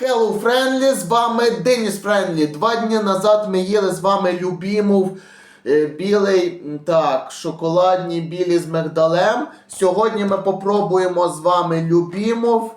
Hello Friendly, з вами Деніс Френлі. Два дні назад ми їли з вами любімов е, білий, так, шоколадні білі з мигдалем. Сьогодні ми попробуємо з вами любімов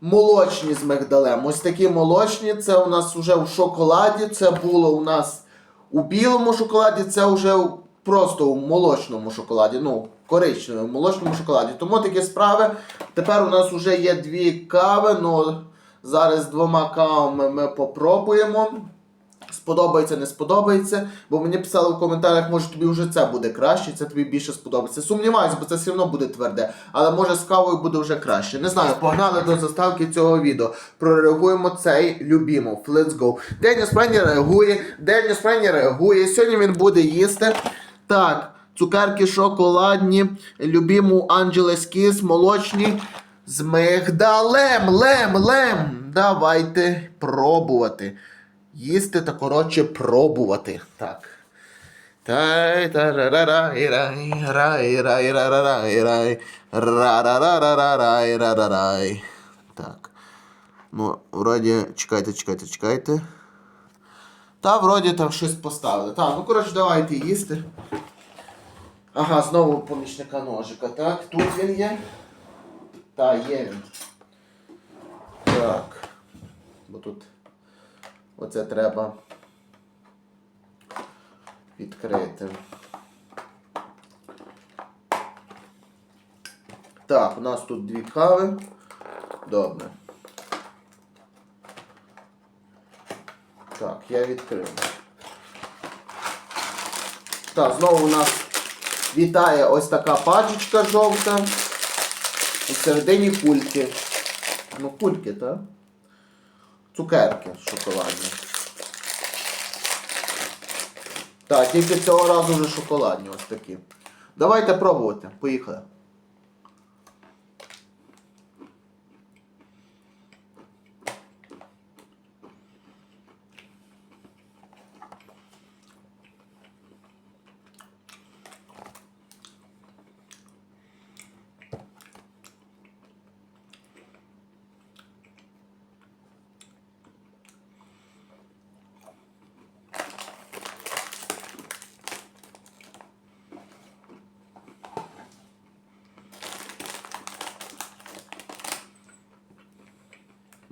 молочні з мигдалем. Ось такі молочні, це у нас вже в шоколаді, це було у нас у білому шоколаді, це вже просто у молочному шоколаді. Ну, коричневому молочному шоколаді. Тому такі справи. Тепер у нас вже є дві кави. Ну, зараз з двома кавами ми попробуємо. Сподобається, не сподобається, бо мені писали в коментарях, може тобі вже це буде краще, це тобі більше сподобається. Сумніваюся, бо це все одно буде тверде. Але може з кавою буде вже краще. Не знаю, погнали до заставки цього відео. Прореагуємо цей любімов. Let's go. Деніс Френі реагує. Деніс Френі реагує. Сьогодні він буде їсти. Так, цукерки шоколадні, любіму Angeles Kiss, молочні. З мигдалем, лем, лем. Давайте пробувати. Їсти та коротше пробувати. Так. Так. Ну, вроді, чекайте, чекайте, чекайте. Та вроді там щось поставили. Так, ну коротше, давайте їсти. Ага, знову помічника ножика. Так, тут він є. Та, є. Так. Бо тут оце треба відкрити. Так, у нас тут дві кави. Добре. Так, я відкрив. Так, знову у нас вітає ось така пачечка жовта. У середині кульки. Ну, кульки, так? Цукерки шоколадні. Так, тільки цього разу вже шоколадні ось такі. Давайте пробувати. Поїхали.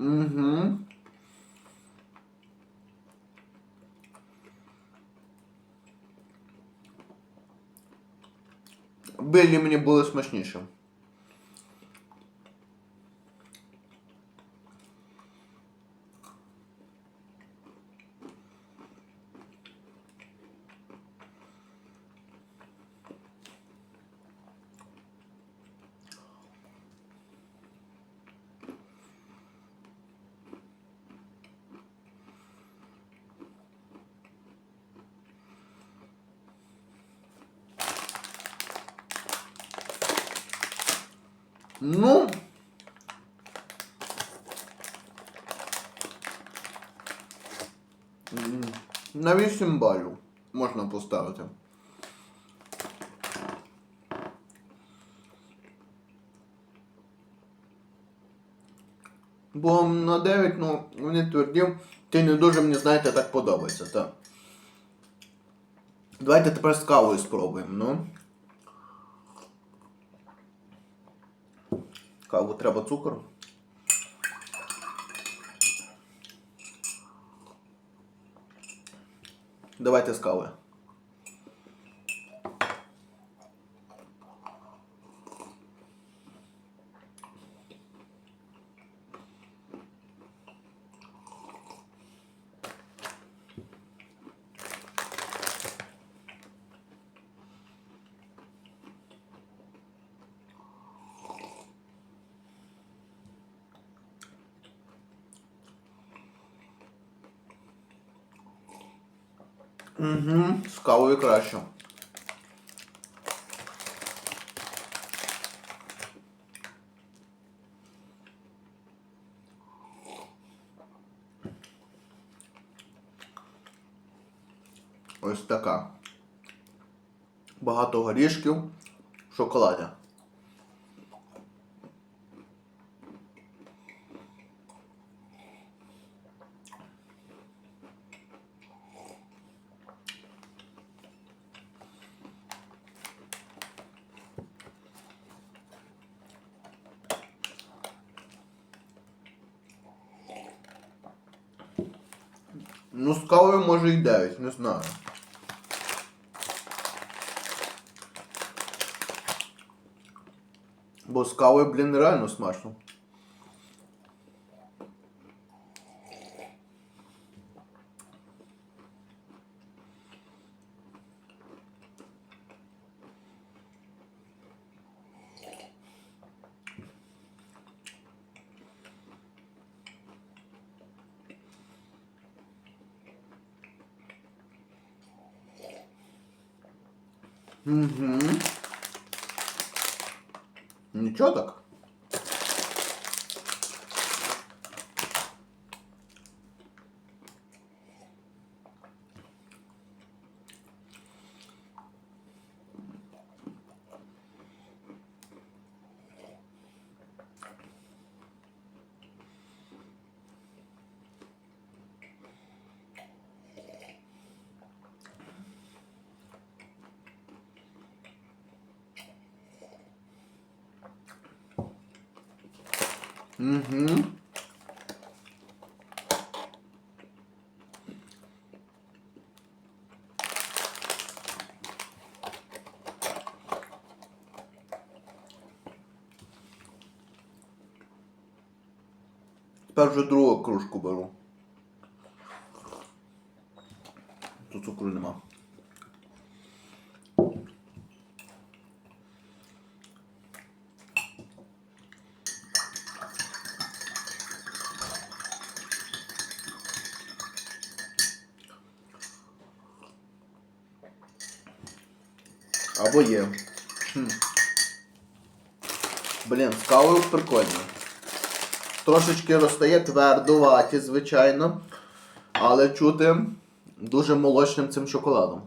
Угу. Білі мені були смачніші. Ну. На 8 балів можна поставити. Бо на 9, ну, вони тверді, ти не дуже мені, знаєте, так подобається, так. Давайте тепер з кавою спробуємо, ну. Каву треба цукор. Давайте з кавою. Угу, з кавою краще. Ось така. Багато горішків в Ну, з кавою може і 9, не знаю. Бо з кавою, блін, реально смачно. Угу. Нічого так. Угу. Тепер вже другу кружку беру. Тут цукру нема. Або є. Хм. Блін, з кавою прикольно. Трошечки розстає твердуваті, звичайно. Але чути дуже молочним цим шоколадом.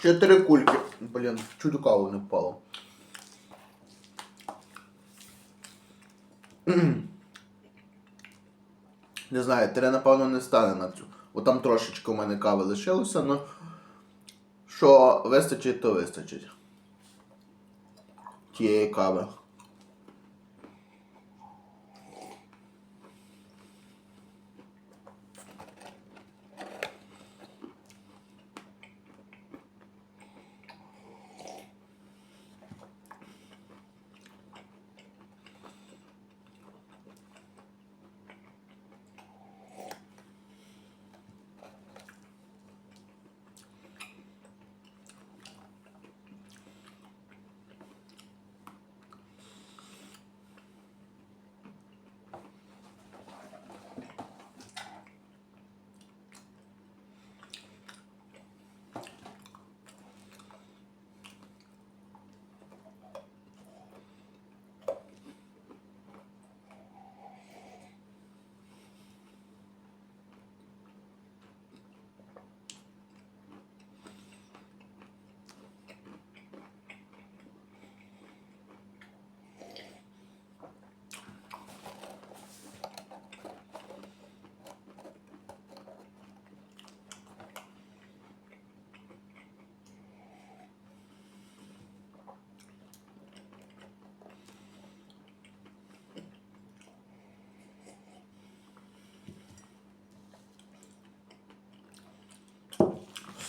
Ще кульки. Блін, чуть у каву не впало. Не знаю, три, напевно, не стане на цю. Бо там трошечки у мене кави лишилося, але що вистачить, то вистачить. Тієї кави.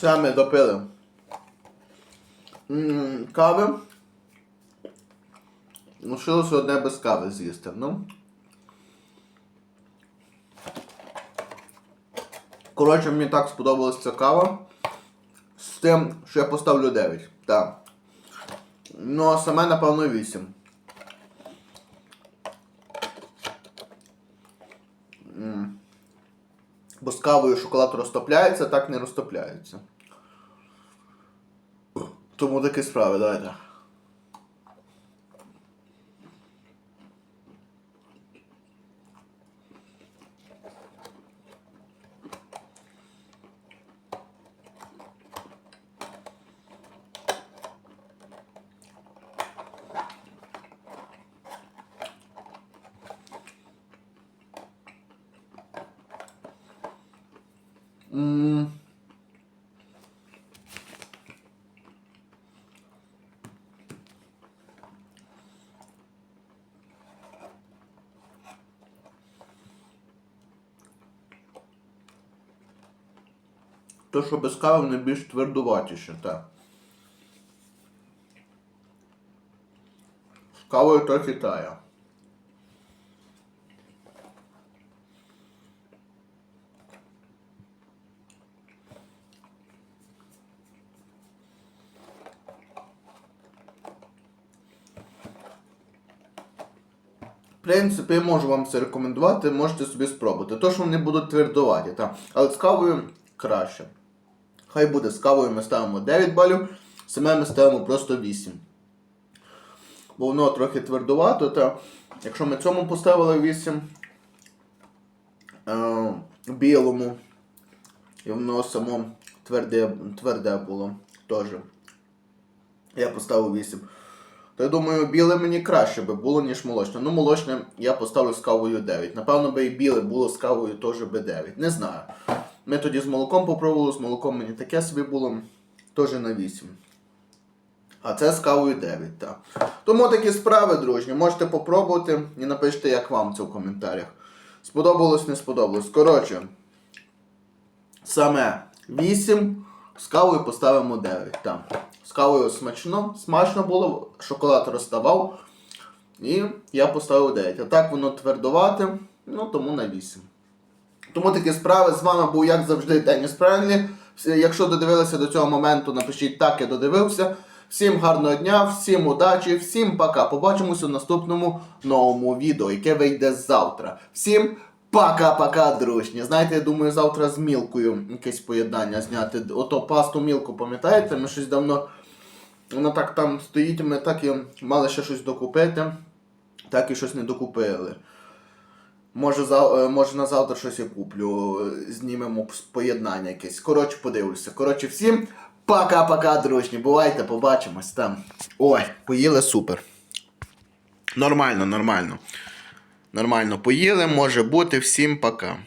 Все ми допили. М, Кави. Лишилося одне без кави з'їсти. Ну. Коротше, мені так сподобалася ця кава. З тим, що я поставлю 9. Так. Ну, а саме, напевно, 8. Бо з кавою шоколад розтопляється, так не розтопляється. Тому такі справи, давайте. То, що без кави, більш твердуватіше, так. З кавою трохи тає. В принципі, я можу вам це рекомендувати, можете собі спробувати. То, що вони будуть твердуваті, так. Але з кавою краще. Хай буде з кавою ми ставимо 9 балів, саме ми ставимо просто 8. Бо воно трохи твердувато, та якщо ми цьому поставили 8 е, білому, і воно само тверде, тверде було теж. Я поставив 8. То я думаю, біле мені краще би було, ніж молочне. Ну, молочне я поставлю з кавою 9. Напевно, би і біле було з кавою теж би 9. Не знаю. Ми тоді з молоком попробували, з молоком мені таке собі було теж на 8. А це з кавою 9, так. Тому такі справи, дружні. Можете попробувати і напишіть, як вам це в коментарях. Сподобалось, не сподобалось. Коротше, саме 8, з кавою поставимо 9. Там. З кавою смачно, смачно було, шоколад розставав. І я поставив 9. А так воно твердувате, ну тому на 8. Тому такі справи. З вами був, як завжди, Деніс Френлі. Якщо додивилися до цього моменту, напишіть так, я додивився. Всім гарного дня, всім удачі, всім пока. Побачимося в наступному новому відео, яке вийде завтра. Всім пока-пока, дружні. Знаєте, я думаю, завтра з мілкою якесь поєднання зняти. Ото пасту мілку, пам'ятаєте? Ми щось давно. Вона так там стоїть, ми так і мали ще щось докупити, так і щось не докупили. Може, за, е, може на завтра щось я куплю, е, знімемо поєднання якесь. Коротше, подивлюся. Коротше, всім пока-пока, дружні. Бувайте, побачимось там. Ой, поїли супер. Нормально, нормально. Нормально поїли, може бути. Всім пока.